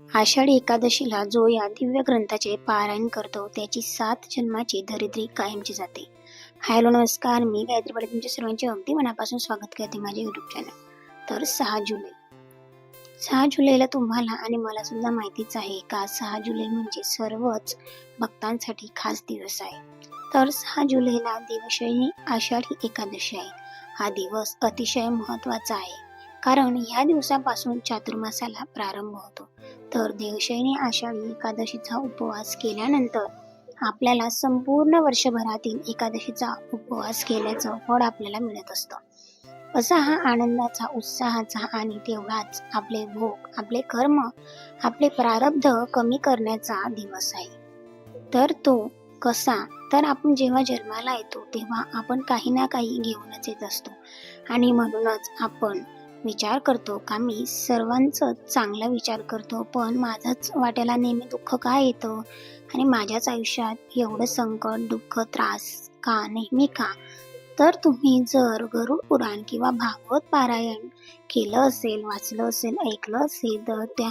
आषाढी एकादशीला जो या दिव्य ग्रंथाचे पारायण करतो त्याची सात जन्माची दरिद्री कायमची जाते. हॅलो नमस्कार. मी गायत्री पाटील. तुमच्या सर्वांचे अगदी मनापासून स्वागत करते माझ्या युट्यूब चॅनल तर सहा जुलै. सहा जुलैला तुम्हाला आणि मला सुद्धा माहितीच आहे का सहा जुलै म्हणजे सर्वच भक्तांसाठी खास दिवस आहे. तर सहा जुलैला देवशयनी आषाढी एकादशी आहे. हा दिवस अतिशय महत्त्वाचा आहे. कारण ह्या दिवसापासून चातुर्मासाला प्रारंभ होतो. तर देवशयनी आषाढी एकादशीचा उपवास केल्यानंतर आपल्याला संपूर्ण वर्षभरातील एकादशीचा उपवास केल्याचं फळ आपल्याला मिळत असतं. असा हा आनंदाचा उत्साहाचा आणि तेवढाच आपले भोग आपले कर्म आपले प्रारब्ध कमी करण्याचा दिवस आहे. तर तो कसा? तर आपण जेव्हा जन्माला येतो तेव्हा आपण काही ना काही घेऊनच येत असतो. आणि म्हणूनच आपण विचार करतो का? मी सर्वांचं चांगला विचार करतो पण माझंच वाट्याला नेहमी दुःख का येतं? आणि माझ्याच आयुष्यात एवढं संकट दुःख त्रास का? नेहमी का? तर तुम्ही जर गरुड पुराण किंवा भागवत पारायण केलं असेल वाचलं असेल ऐकलं असेल तर त्या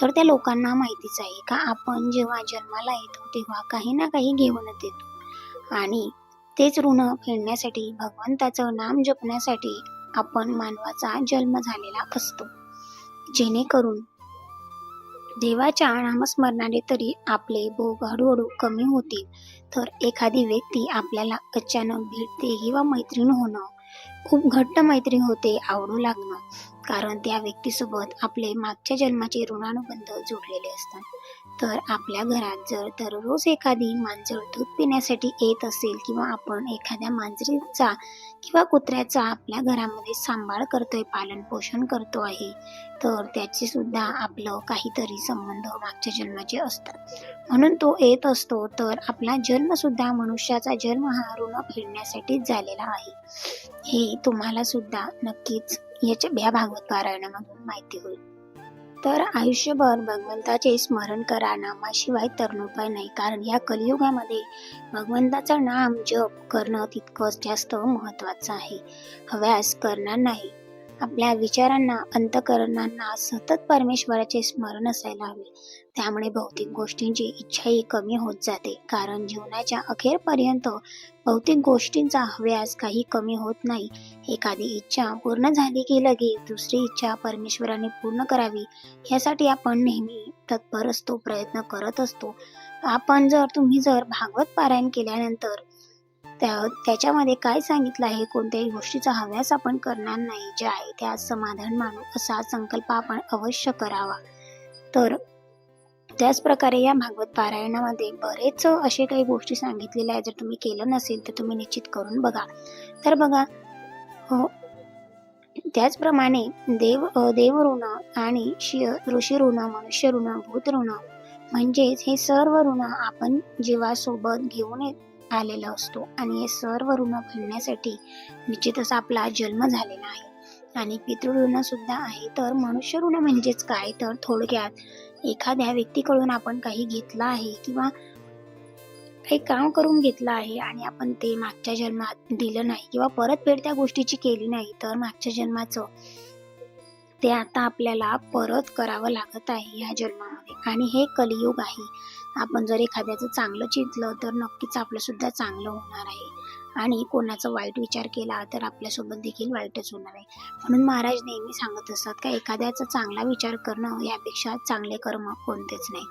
तर त्या लोकांना माहितीच आहे का? आपण जेव्हा जन्माला येतो तेव्हा काही ना काही घेऊनच येतो. आणि तेच ऋण फेडण्यासाठी भगवंताचं नाम जपण्यासाठी आपण मानवाचा जन्म झालेला असतो. जेणेकरून देवाच्या नामस्मरणाने तरी आपले भोग हळूहळू कमी होतील. तर एखादी व्यक्ती आपल्याला अचानक भेटते किंवा मैत्रीण होणं खूप घट्ट मैत्री होते आवडू लागणं कारण त्या व्यक्तीसोबत आपले मागच्या जन्माचे ऋणानुबंध जोडलेले असतात. तर आपल्या घरात जर दररोज एखादी मांजर दूध पिण्यासाठी येत असेल किंवा आपण एखाद्या मांजरीचा किंवा कुत्र्याचा आपल्या घरामध्ये सांभाळ करतोय पालन पोषण करतो आहे तर त्याचे सुद्धा आपलं काहीतरी संबंध मागच्या जन्माचे असतात. म्हणून तो येत असतो तर आपला जन्म सुद्धा मनुष्याचा जन्म हा ऋण फेडण्यासाठीच झालेला आहे. हे तुम्हाला सुद्धा नक्कीच याच्या या भागवत पारायणामधून माहिती होईल. तर आयुष्यभर भगवंताचे स्मरण करा. नामाशिवाय तरुणोपाय नाही. कारण या कलियुगामध्ये भगवंताचं नाम जप करणं तितकंच जास्त महत्वाचं आहे. हव्यास करणार नाही. आपल्या विचारांना अंतकरणांना सतत परमेश्वराचे स्मरण असायला हवे. त्यामुळे भौतिक गोष्टींची इच्छाही कमी होत जाते. कारण जीवनाच्या अखेरपर्यंत भौतिक गोष्टींचा हव्यास काही कमी होत नाही. एखादी इच्छा पूर्ण झाली की लगेच दुसरी इच्छा परमेश्वराने पूर्ण करावी यासाठी आपण नेहमी तत्पर असतो प्रयत्न करत असतो. आपण जर तुम्ही जर भागवत पारायण केल्यानंतर त्या त्याच्यामध्ये काय सांगितलं आहे? कोणत्याही गोष्टीचा हव्यास आपण करणार नाही. जे आहे त्यास समाधान मानू असा संकल्प आपण अवश्य करावा. तर त्याच प्रकारे या भागवत पारायणामध्ये बरेच असे काही गोष्टी सांगितलेल्या आहेत. जर तुम्ही केलं नसेल तर तुम्ही निश्चित करून बघा. तर बघा हो त्याचप्रमाणे देव देव ऋण आणि शि ऋषी ऋण मनुष्य ऋण भूत ऋण म्हणजेच हे सर्व ऋण आपण जीवासोबत घेऊन येत आलेला असतो. आणि हे सर्व ऋण भरण्यासाठी निश्चितच आपला जन्म झालेला आहे. आणि पितृऋण सुद्धा आहे. तर मनुष्य ऋण म्हणजेच काय? तर थोडक्यात एखाद्या व्यक्तीकडून आपण काही घेतलं आहे किंवा काही काम करून घेतलं आहे आणि आपण ते मागच्या जन्मात दिलं नाही किंवा परतफेड त्या गोष्टीची केली नाही तर मागच्या जन्माचं ते आता आपल्याला परत करावं लागत आहे या जन्मामध्ये. आणि हे कलियुग आहे. आपण जर एखाद्याचं चांगलं चिंतलं तर नक्कीच आपलंसुद्धा चांगलं होणार आहे. आणि कोणाचा वाईट विचार केला तर आपल्यासोबत देखील वाईटच होणार आहे. म्हणून महाराज नेहमी सांगत असतात का एखाद्याचा चांगला विचार करणं यापेक्षा चांगले कर्म कोणतेच नाही.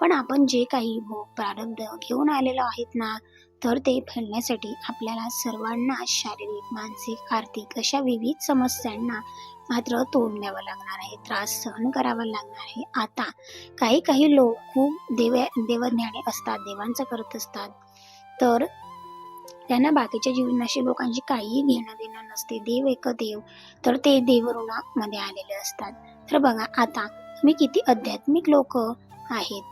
पण आपण जे काही भोग प्रारब्ध घेऊन आलेलो आहेत ना तर ते फेडण्यासाठी आपल्याला सर्वांना शारीरिक मानसिक आर्थिक अशा विविध समस्यांना मात्र तोंड द्यावं लागणार आहे त्रास सहन करावा लागणार आहे. आता काही काही लोक खूप देव देवज्ञाने असतात देवांचं करत असतात. तर त्यांना बाकीच्या जीवनाशी लोकांशी काहीही घेणं देणं नसते. देव एक देव तर ते देवऋणामध्ये आलेले असतात. तर बघा आता तुम्ही किती आध्यात्मिक लोक आहेत.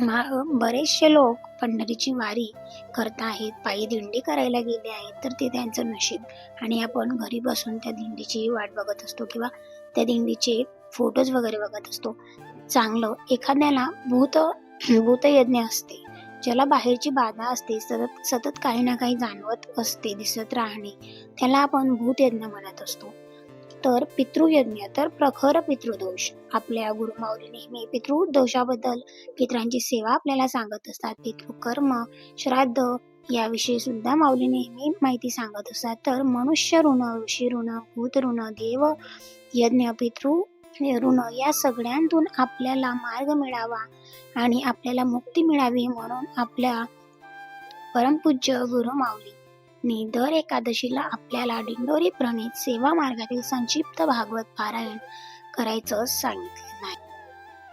महा बरेचसे लोक पंढरीची वारी करत आहेत. पायी दिंडी करायला गेले आहेत तर ते त्यांचं नशीब. आणि आपण घरी बसून त्या दिंडीची वाट बघत असतो किंवा त्या दिंडीचे फोटोज वगैरे बघत असतो. चांगलं एखाद्याला भूत भूतयज्ञ असते. ज्याला बाहेरची बाधा असते सतत सतत काही ना काही जाणवत असते दिसत राहणे. त्याला आपण भूतयज्ञ म्हणत असतो. तर पितृयज्ञ तर प्रखर पितृदोष. आपल्या गुरुमाऊली नेहमी पितृदोषाबद्दल पितरांची सेवा आपल्याला सांगत असतात. पितृकर्म श्राद्ध याविषयी सुद्धा माऊली नेहमी माहिती सांगत असतात. तर मनुष्य ऋण ऋषी ऋण भूत ऋण देव यज्ञ पितृ ऋण या सगळ्यांतून आपल्याला मार्ग मिळावा आणि आपल्याला मुक्ती मिळावी म्हणून आपल्या परमपूज्य गुरु माऊली ने दर एकादशीला आपल्याला डिंडोरी प्रणित सेवा मार्गातील संक्षिप्त भागवत पारायण करायचं सांगितलं नाही.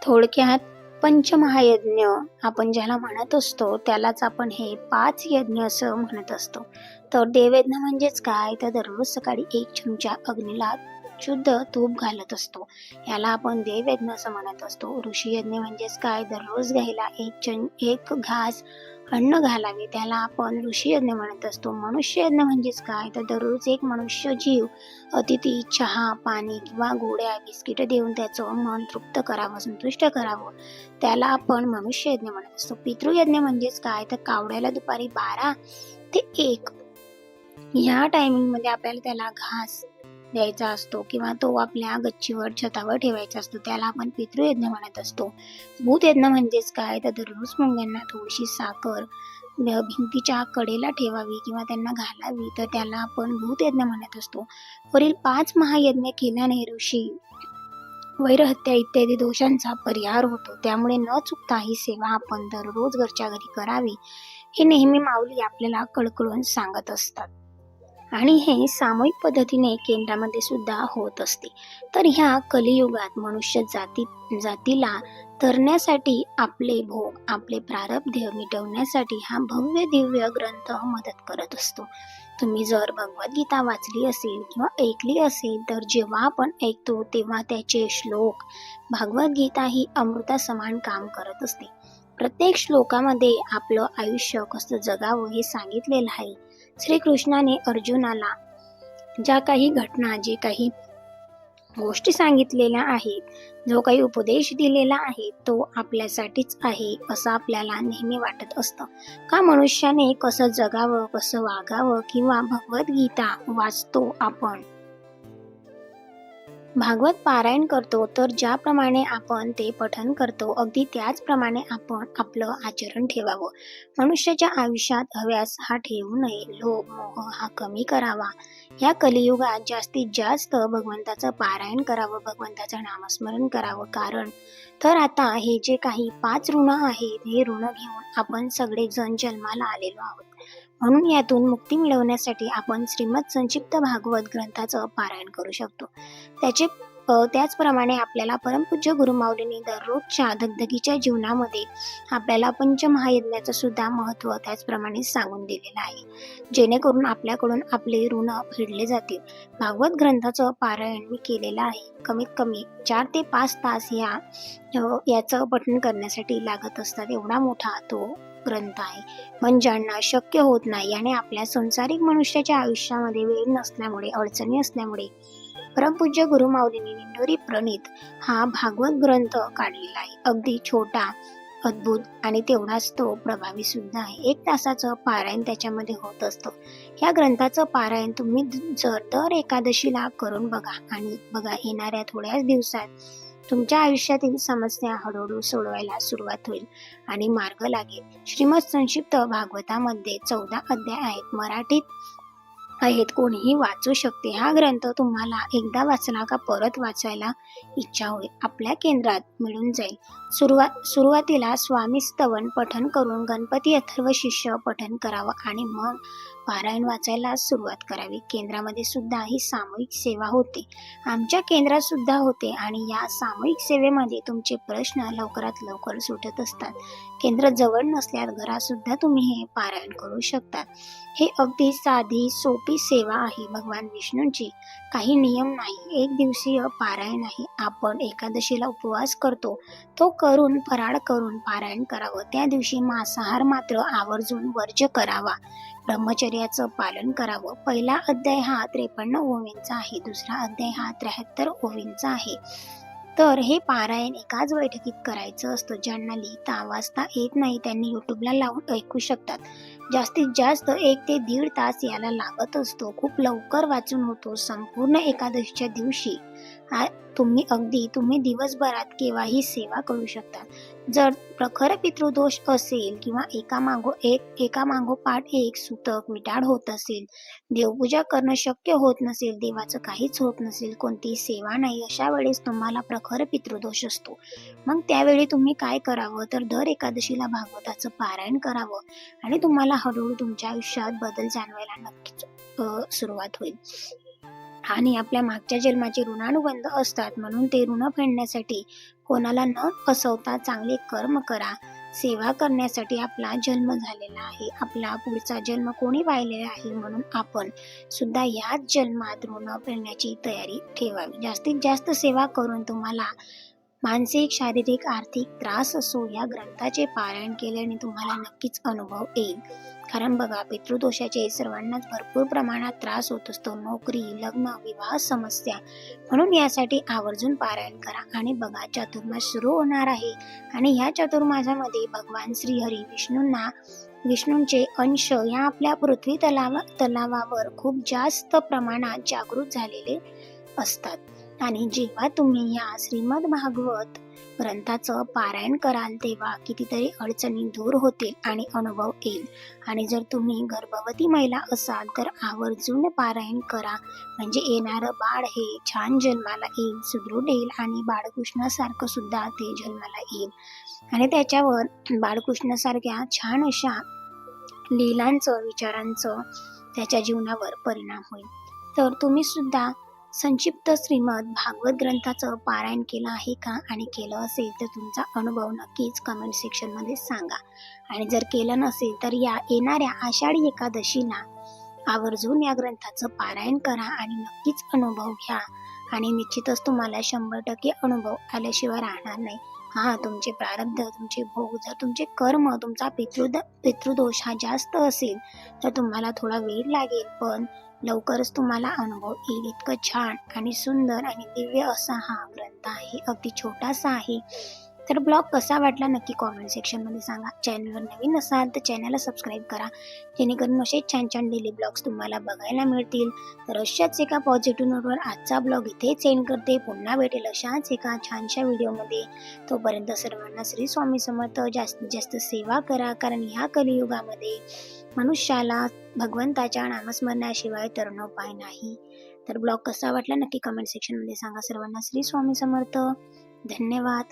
थोडक्यात पंचमहायज्ञ आपण ज्याला म्हणत असतो त्यालाच आपण हे पाच यज्ञ असं म्हणत असतो. तर देवयज्ञ म्हणजेच काय? तर दररोज सकाळी एक चमचा अग्नीला शुद्ध तूप घालत असतो. याला आपण देवयज्ञ असं म्हणत असतो. ऋषी यज्ञ म्हणजेच काय? दररोज घ्यायला एक चं एक घास अन्न घालावे. त्याला आपण ऋषी यज्ञ म्हणत असतो. मनुष्य यज्ञ म्हणजेच काय? तर दररोज एक मनुष्य जीव अतिथी चहा पाणी किंवा गोड्या बिस्किट देऊन त्याचं मन तृप्त करावं संतुष्ट करावं. त्याला आपण मनुष्य यज्ञ म्हणत असतो. पितृयज्ञ म्हणजेच काय? तर कावड्याला दुपारी बारा ते एक. या टायमिंगमध्ये आपल्याला त्याला घास द्यायचा असतो किंवा तो आपल्या गच्चीवर छतावर ठेवायचा असतो. त्याला आपण पितृयज्ञ म्हणत असतो. भूतयज्ञ म्हणजेच काय? तर दररोज मुंग्यांना थोडीशी साखर भिंतीच्या कडेला ठेवावी किंवा त्यांना घालावी तर त्याला आपण भूतयज्ञ म्हणत असतो. वरील पाच महायज्ञ केल्याने ऋषी वैरहत्या इत्यादी दोषांचा परिहार होतो. त्यामुळे न चुकता ही सेवा आपण दररोज घरच्या घरी करावी हे नेहमी माऊली आपल्याला कळकळून सांगत असतात. आणि हे सामूहिक पद्धतीने केंद्रामध्ये सुद्धा होत असते. तर ह्या कलियुगात मनुष्य जाती जातीला तरण्यासाठी आपले भोग आपले प्रारब्ध मिटवण्यासाठी हा भव्य दिव्य ग्रंथ मदत करत असतो. तुम्ही जर भगवद्गीता वाचली असेल किंवा ऐकली असेल तर जेव्हा आपण ऐकतो तेव्हा त्याचे श्लोक भगवद्गीता ही अमृता समान काम करत असते. प्रत्येक श्लोकामध्ये आपलं आयुष्य कसं जगावं हे सांगितलेलं आहे. श्रीकृष्णाने अर्जुनाला ज्या काही घटना जे काही गोष्टी सांगितलेल्या आहेत जो काही उपदेश दिलेला आहे तो आपल्यासाठीच आहे असं आपल्याला नेहमी वाटत असतं. का मनुष्याने कसं जगावं कसं वागावं किंवा भगवद्गीता वाचतो आपण? भागवत पारायण करतो तर ज्याप्रमाणे आपण ते पठन करतो अगदी त्याचप्रमाणे आपण आपलं आचरण ठेवावं. मनुष्याच्या आयुष्यात हव्यास हा ठेवू नये लोभ मोह हा कमी करावा. या कलियुगात जास्तीत जास्त भगवंताचं पारायण करावं भगवंताचं नामस्मरण करावं. कारण तर आता हे जे काही पाच ऋण आहेत हे ऋण घेऊन आपण सगळेजण जन्माला आलेलो आहोत. म्हणून यातून मुक्ती मिळवण्यासाठी आपण श्रीमद संक्षिप्त भागवत ग्रंथाचं पारायण करू शकतो. त्याचे त्याचप्रमाणे आपल्याला परमपूज्य गुरुमाऊलींनी दररोजच्या धगधगीच्या जीवनामध्ये आपल्याला पंचमहायज्ञाचं सुद्धा महत्त्व त्याचप्रमाणे सांगून दिलेलं आहे. जेणेकरून आपल्याकडून आपले ऋण फेडले जातील. भागवत ग्रंथाचं पारायण मी केलेलं आहे. कमीत कमी चार ते पाच तास या याचं पठण करण्यासाठी लागत असतात. एवढा मोठा तो ग्रंथ आहे. पण ज्यांना शक्य होत नाही आणि आपल्या संसारिक मनुष्याच्या आयुष्यामध्ये वेळ नसल्यामुळे अडचणी असल्यामुळे परमपूज्य गुरुमाऊलींनी निंडोरी प्रणित हा भागवत ग्रंथ काढलेला आहे. अगदी छोटा अद्भुत आणि तेवढाच तो प्रभावी सुद्धा आहे. एक तासाचं पारायण त्याच्यामध्ये होत असतं. या ग्रंथाचं पारायण तुम्ही जर दर एकादशीला करून बघा आणि बघा येणाऱ्या थोड्याच दिवसात तुमच्या आयुष्यातील समस्या हळूहळू सोडवायला सुरुवात होईल. आणि मार्ग लागेल. श्रीमद संक्षिप्त भागवतामध्ये चौदा अध्याय आहेत मराठीत आहेत. कोणीही वाचू शकते. हा ग्रंथ तुम्हाला एकदा वाचला का परत वाचायला इच्छा होईल. आपल्या केंद्रात मिळून जाईल. सुरुवात सुरुवातीला स्वामी स्तवन पठन करून गणपती अथर्व शिष्य पठन करावं. आणि मग पारायण वाचायला सुरुवात करावी. केंद्रामध्ये सुद्धा ही सामूहिक सेवा होते. आमच्या केंद्रात सुद्धा होते आणि या सामूहिक सेवेमध्ये तुमचे प्रश्न लवकरात लवकर सुटत असतात. केंद्र जवळ नसल्यास घरात सुद्धा तुम्ही हे पारायण करू शकता. हे अगदी साधी सोपी सेवा आहे. भगवान विष्णूंची काही नियम नाही. एक दिवसीय पारायण आहे. आपण एकादशीला उपवास करतो. तो करून फराळ करून पारायण करावं. त्या दिवशी मांसाहार मात्र आवर्जून वर्ज्य करावा. ब्रह्मचर्याचं पालन करावं. पहिला अध्याय हा त्रेपन्न ओवींचा आहे. दुसरा अध्याय हा त्र्याहत्तर ओवींचा आहे. तर हे पारायण एकाच बैठकीत करायचं असतं. ज्यांना लिहिता वाचता येत नाही त्यांनी यूट्यूबला लावून ऐकू शकतात. जास्तीत जास्त एक ते दीड तास याला लागत असतो. खूप लवकर वाचून होतो. संपूर्ण एकादशीच्या दिवशी तुम्ही अगदी तुम्ही दिवसभरात केव्हाही सेवा करू शकता. जर प्रखर पितृदोष असेल किंवा एका मागो एक एका मागोपाठ एक सुतक विटाळ होत असेल देवपूजा करणं शक्य होत नसेल देवाचं काहीच होत नसेल कोणतीही सेवा नाही अशा वेळेस तुम्हाला प्रखर पितृदोष असतो. मग त्यावेळी तुम्ही काय करावं? तर दर एकादशीला भागवताचं पारायण करावं आणि तुम्हाला हळूहळू तुमच्या आयुष्यात बदल जाणवायला नक्कीच सुरुवात होईल. आणि आपल्या मागच्या जन्माचे ऋणानुबंध असतात. म्हणून ते ऋण फेडण्यासाठी कोणाला न फसवता चांगले कर्म करा. सेवा करण्यासाठी आपला जन्म झालेला आहे. आपला पुढचा जन्म कोणी पाहिलेला आहे? म्हणून आपण सुद्धा याच जन्मात ऋण फेडण्याची तयारी ठेवावी. जास्तीत जास्त सेवा करून तुम्हाला मानसिक शारीरिक आर्थिक त्रास असो या ग्रंथाचे पारायण केल्याने तुम्हाला नक्कीच अनुभव येईल. कारण बघा पितृदोषाचे सर्वांनाच भरपूर प्रमाणात त्रास होत असतो. नोकरी लग्न विवाह समस्या. म्हणून यासाठी आवर्जून पारायण करा. आणि बघा चातुर्मास सुरू होणार आहे. आणि ह्या चातुर्मासामध्ये भगवान श्रीहरी विष्णूंना विष्णूंचे अंश या आपल्या पृथ्वी तलावा तलावावर खूप जास्त प्रमाणात जागृत झालेले असतात. आणि जेव्हा तुम्ही या श्रीमद भागवत ग्रंथाचं पारायण कराल तेव्हा कितीतरी अडचणी दूर होतील आणि अनुभव येईल. आणि जर तुम्ही गर्भवती महिला असाल तर आवर्जून पारायण करा. म्हणजे येणारं बाळ हे छान जन्माला येईल सुदृढ येईल आणि बाळकृष्णासारखं सुद्धा ते जन्माला येईल. आणि त्याच्यावर बाळकृष्णासारख्या छान अशा लीलांचं विचारांचं त्याच्या जीवनावर परिणाम होईल. तर तुम्ही सुद्धा संक्षिप्त श्रीमद भागवत ग्रंथाचं पारायण केलं आहे का? आणि केलं असेल तर तुमचा अनुभव नक्कीच कमेंट सेक्शनमध्ये सांगा. आणि जर केलं नसेल तर या येणाऱ्या आषाढी एकादशीला आवर्जून या ग्रंथाचं पारायण करा आणि नक्कीच अनुभव घ्या. आणि निश्चितच तुम्हाला शंभर टक्के अनुभव आल्याशिवाय राहणार नाही. हा तुमचे प्रारब्ध तुमचे भोग जर तुमचे कर्म तुमचा पितृद पितृदोष हा जास्त असेल तर तुम्हाला थोडा वेळ लागेल. पण लवकरच तुम्हाला अनुभव येईल. इतकं छान आणि सुंदर आणि दिव्य असा हा ग्रंथ आहे. अगदी छोटासा आहे. तर ब्लॉग कसा वाटला नक्की कॉमेंट सेक्शनमध्ये सांगा. चॅनलवर नवीन असाल तर चॅनलला सबस्क्राईब करा. जेणेकरून असेच छान छान डेली ब्लॉग्स तुम्हाला बघायला मिळतील. तर अशाच एका पॉझिटिव्ह नोटवर आजचा ब्लॉग इथेच एंड करते. पुन्हा भेटेल अशाच एका छानशा व्हिडिओमध्ये तोपर्यंत सर्वांना श्री स्वामी समर्थ. जास्तीत जास्त सेवा करा. कारण ह्या कलियुगामध्ये मनुष्याला भगवंताच्या नामस्मरणाशिवाय तरण उपाय नाही. तर ब्लॉग कसा वाटला नक्की कमेंट सेक्शनमध्ये सांगा. सर्वांना श्री स्वामी समर्थ. धन्यवाद.